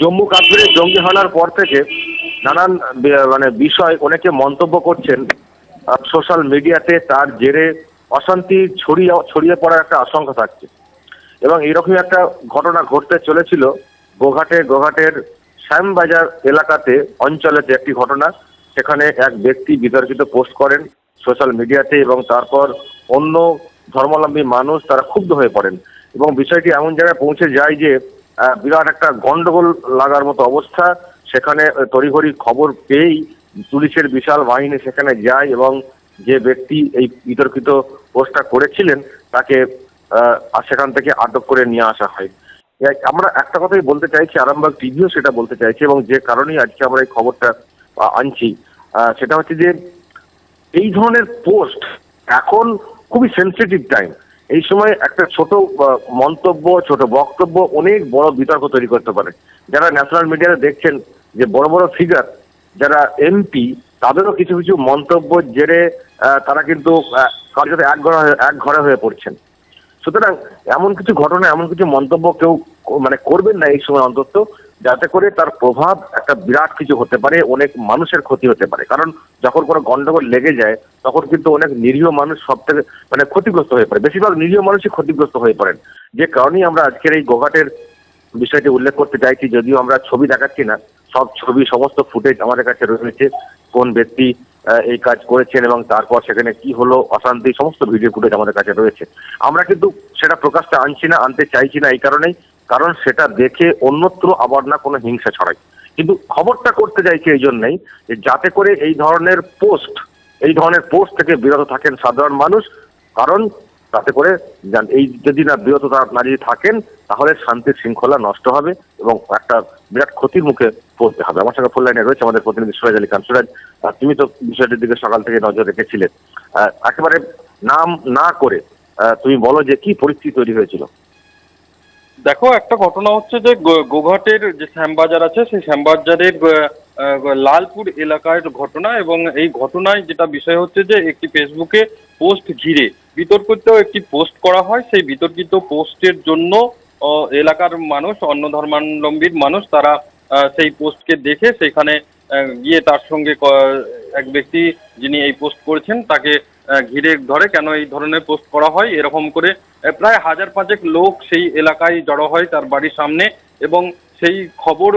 জম্মু কাশ্মীরে জঙ্গি হানার পর থেকে নানান মানে বিষয় অনেকে মন্তব্য করছেন সোশ্যাল মিডিয়াতে তার জেরে অশান্তি ছড়িয়ে ছড়িয়ে পড়ার একটা আশঙ্কা থাকছে। এবং এইরকম একটা ঘটনা ঘটতে চলেছিল গোঘাটে। গোঘাটের শ্যামবাজার এলাকাতে অঞ্চলেতে একটি ঘটনা, সেখানে এক ব্যক্তি বিতর্কিত পোস্ট করেন সোশ্যাল মিডিয়াতে এবং তারপর অন্য ধর্মাবলম্বী মানুষ তারা ক্ষুব্ধ হয়ে পড়েন। এবং বিষয়টি এমন জায়গায় পৌঁছে যায় যে বিরাট একটা গন্ডগোল লাগার মতো অবস্থা। সেখানে তড়িঘড়ি খবর পেয়েই পুলিশের বিশাল বাহিনী সেখানে যায় এবং যে ব্যক্তি এই বিতর্কিত পোস্টটা করেছিলেন, তাকে সেখান থেকে আটক করে নিয়ে আসা হয়। আমরা একটা কথাই বলতে চাইছি, আরামবাগ টিভিও সেটা বলতে চাইছে এবং যে কারণেই আজকে আমরা এই খবরটা আনছি সেটা হচ্ছে যে, এই ধরনের পোস্ট এখন খুবই সেন্সিটিভ টাইম এই সময় একটা ছোট মন্তব্য, ছোট বক্তব্য অনেক বড় বিতর্ক তৈরি করতে পারে। যারা ন্যাশনাল মিডিয়াতে দেখছেন যে বড় বড় ফিগার যারা এমপি তাদেরও কিছু কিছু মন্তব্য জেরে তারা কিন্তু কার্যত এক ঘরে এক ঘরে হয়ে পড়ছেন। সুতরাং এমন কিছু ঘটনা, এমন কিছু মন্তব্য কেউ মানে করবেন না এই সময় অন্তত, যাতে করে তার প্রভাব একটা বিরাট কিছু হতে পারে, অনেক মানুষের ক্ষতি হতে পারে। কারণ যখন কোনো গন্ডগোল লেগে যায়, তখন কিন্তু অনেক নিরীহ মানুষ সব থেকে মানে ক্ষতিগ্রস্ত হয়ে পড়ে। বেশিরভাগ নিরীহ মানুষই ক্ষতিগ্রস্ত হয়ে পড়েন। যে কারণেই আমরা আজকের এই গোঘাটের বিষয়টি উল্লেখ করতে চাইছি, যদিও আমরা ছবি দেখাচ্ছি না, সব ছবি, সমস্ত ফুটেজ আমাদের কাছে রয়েছে, কোন ব্যক্তি এই কাজ করেছেন এবং তারপর সেখানে কি হলো, অশান্তি, সমস্ত ভিডিও ফুটেজ আমাদের কাছে রয়েছে। আমরা কিন্তু সেটা প্রকাশটা আনছি না, আনতে চাইছি না এই কারণেই, কারণ সেটা দেখে অন্যত্র আবার না কোনো হিংসা ছড়ায়। কিন্তু খবরটা করতে চাইছি এই জন্যই, যে যাতে করে এই ধরনের পোস্ট, এই ধরনের পোস্ট থেকে বিরত থাকেন সাধারণ মানুষ, কারণ তাতে করে এই যদি না বিরত না যদি থাকেন, তাহলে শান্তি শৃঙ্খলা নষ্ট হবে এবং একটা বিরাট ক্ষতির মুখে পড়তে হবে আমার সঙ্গে ফোন লাইনে রয়েছে, আমাদের প্রতিনিধি সুরাজ আলী খান সুরাজ তুমি তো বিষয়টির দিকে সকাল থেকে নজর রেখেছিলে। একেবারে নাম না করে তুমি বলো যে কি পরিস্থিতি তৈরি হয়েছিল। দেখো, একটা ঘটনা হচ্ছে যে গোঘাটের যে শ্যামবাজার আছে, সেই শ্যামবাজারের লালপুর এলাকার ঘটনা এবং এই ঘটনায় যেটা বিষয় হচ্ছে যে একটি ফেসবুকে পোস্ট ঘিরে বিতর্কিত একটি পোস্ট করা হয়। সেই বিতর্কিত পোস্টের জন্য এলাকার মানুষ অন্য ধর্মাবলম্বীর মানুষ, তারা সেই পোস্টকে দেখে সেখানে গিয়ে তার সঙ্গে এক ব্যক্তি যিনি এই পোস্ট করেছেন, তাকে ঘিরে ধরে কেন এই ধরনের পোস্ট করা হয়, এরকম করে প্রায় হাজার পাঁচেক লোক সেই এলাকায় জড়ো হয় তার বাড়ির সামনে এবং সেই খবর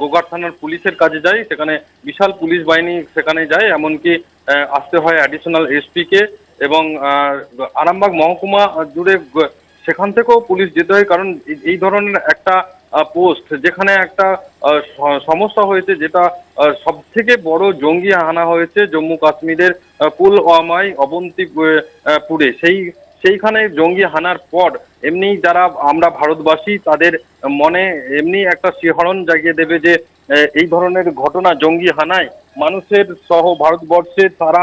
গোগার থানার পুলিশের কাছে যায়, সেখানে বিশাল পুলিশ বাহিনী সেখানে যায়, এমনকি আসতে হয় অ্যাডিশনাল এসপিকে এবং আরামবাগ মহকুমা জুড়ে সেখান থেকেও পুলিশ যেতে হয়, কারণ এই ধরনের একটা পোস্ট যেখানে একটা সমস্যা হয়েছে যেটা সব থেকে বড় জঙ্গি হানা হয়েছে জম্মু কাশ্মীরের পুলওয়ামায় অবন্তিপুরে সেই, সেইখানে জঙ্গি হানার পর এমনি যারা আমরা ভারতবাসী তাদের মনে এমনি একটা শিহরণ জাগিয়ে দেবে যে এই ধরনের ঘটনা জঙ্গি হানায়। মানুষের সহ ভারতবর্ষে তারা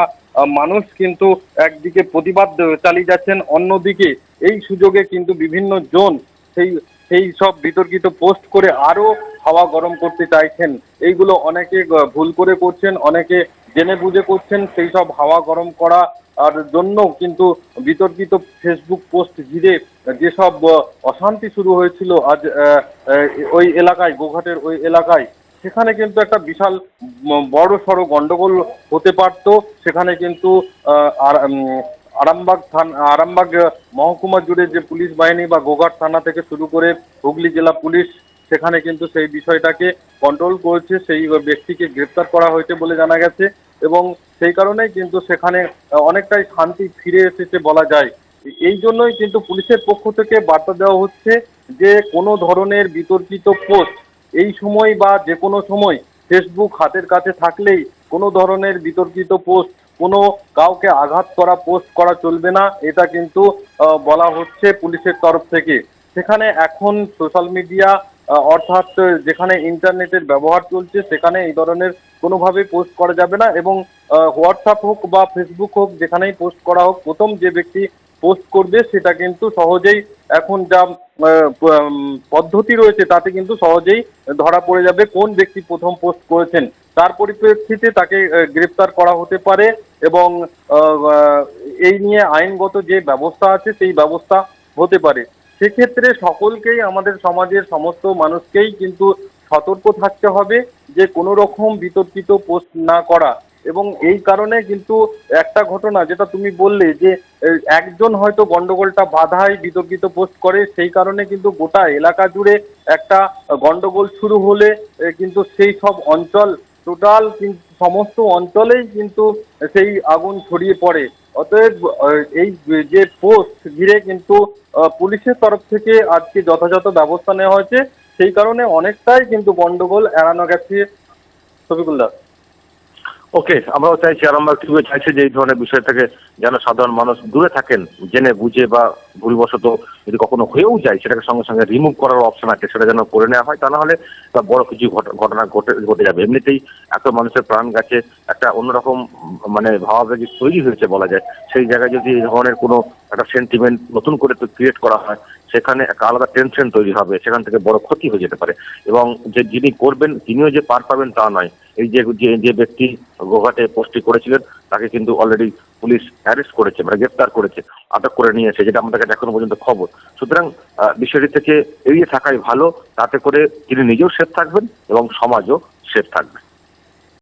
মানুষ কিন্তু একদিকে প্রতিবাদ চালিয়ে যাচ্ছেন, অন্যদিকে এই সুযোগে কিন্তু বিভিন্ন জন সেই সেই সব বিতর্কিত পোস্ট করে আরও হাওয়া গরম করতে চাইছেন। এইগুলো অনেকে ভুল করে করছেন, অনেকে জেনে বুঝে করছেন, সেই সব হাওয়া গরম করা আর জন্য কিন্তু বিতর্কিত ফেসবুক পোস্ট ঘিরে যেসব অশান্তি শুরু হয়েছিল আজ ওই এলাকায়, গোঘাটের ওই এলাকায়, সেখানে কিন্তু একটা বিশাল বড় সড়ো গন্ডগোল হতে পারত। সেখানে কিন্তু আর আরামবাগ থানা আরামবাগ মহকুমা জুড়ে যে পুলিশ বাহিনী বা গোঘাট থানা থেকে শুরু করে হুগলি জেলা পুলিশ সেখানে কিন্তু সেই বিষয়টাকে কন্ট্রোল করেছে, সেই ব্যক্তিকে গ্রেপ্তার করা হয়েছে বলে জানা গেছে এবং সেই কারণেই কিন্তু সেখানে অনেকটাই শান্তি ফিরে এসেছে বলা যায়। এই জন্যই কিন্তু পুলিশের পক্ষ থেকে বার্তা দেওয়া হচ্ছে যে কোনো ধরনের বিতর্কিত পোস্ট এই সময় বা যে কোনো সময় ফেসবুক হাতের কাছে থাকলেই কোনো ধরনের বিতর্কিত পোস্ট কোনো কাউকে আঘাত করা, পোস্ট করা চলবে না। এটা কিন্তু বলা হচ্ছে পুলিশের তরফ থেকে। সেখানে এখন সোশ্যাল মিডিয়া অর্থাৎ যেখানে ইন্টারনেটের ব্যবহার চলছে, সেখানে এই ধরনের কোনোভাবেই পোস্ট করা যাবে না এবং হোয়াটসঅ্যাপ হোক বা ফেসবুক হোক, যেখানেই পোস্ট করা হোক, প্রথম যে ব্যক্তি পোস্ট করবে, সেটা কিন্তু সহজেই এখন যা পদ্ধতি রয়েছে তাতে কিন্তু সহজেই ধরা পড়ে যাবে কোন ব্যক্তি প্রথম পোস্ট করেছেন। তার পরিপ্রেক্ষিতে তাকে গ্রেপ্তার করা হতে পারে এবং এই নিয়ে আইনগত যে ব্যবস্থা আছে সেই ব্যবস্থা হতে পারে। সেক্ষেত্রে সকলকেই আমাদের সমাজের সমস্ত মানুষকেই কিন্তু সতর্ক থাকতে হবে যে কোনো রকম বিতর্কিত পোস্ট না করা। এবং এই কারণে কিন্তু একটা ঘটনা যেটা তুমি বললে যে একজন হয়তো গন্ডগোলটা বাধায় বিতর্কিত পোস্ট করে, সেই কারণে কিন্তু গোটা এলাকা জুড়ে একটা গন্ডগোল শুরু হলে কিন্তু সেই সব অঞ্চল, টোটাল সমস্ত অঞ্চলেই কিন্তু সেই আগুন ছড়িয়ে পড়ে। অতএব এই যে পোস্ট ঘিরে কিন্তু পুলিশের তরফ থেকে আজকে যথাযথ ব্যবস্থা নেওয়া হয়েছে। সেই কারণে অনেকটাই কিন্তু গন্ডগোল এড়ানো গেছে শফিকুল্লাহ ওকে, আমরাও চাইছি আর আমরা টিভিও চাইছি যে এই ধরনের বিষয় থেকে যেন সাধারণ মানুষ দূরে থাকেন, জেনে বুঝে বা ভুলবশত যদি কখনো হয়েও যায় সেটাকে সঙ্গে সঙ্গে রিমুভ করার অপশন আছে, সেটা যেন করে নেওয়া হয় তা না হলে বড় কিছু ঘট- ঘটনা ঘটে ঘটে যাবে। এমনিতেই এত মানুষের প্রাণ গেছে, একটা অন্যরকম মানে ভাবাবেগ তৈরি হয়েছে বলা যায়। সেই জায়গায় যদি এই ধরনের কোনো একটা সেন্টিমেন্ট নতুন করে তো ক্রিয়েট করা হয় সেখানে একটা আলাদা টেনশন তৈরি হবে, সেখান থেকে বড় ক্ষতি হয়ে যেতে পারে। এবং যে যিনি করবেন, তিনিও যে পার পাবেন তা নয়। এই যে, যে- ব্যক্তি গোঘাটে পোস্টটি করেছিলেন, তাকে কিন্তু অলরেডি পুলিশ অ্যারেস্ট করেছে মানে গ্রেপ্তার করেছে, আটক করে নিয়েছে যেটা আমাদের কাছে এখনও পর্যন্ত খবর। সুতরাং বিষয়টি থেকে এড়িয়ে থাকাই ভালো, তাতে করে তিনি নিজেও সেফ থাকবেন এবং সমাজও সেফ থাকবে।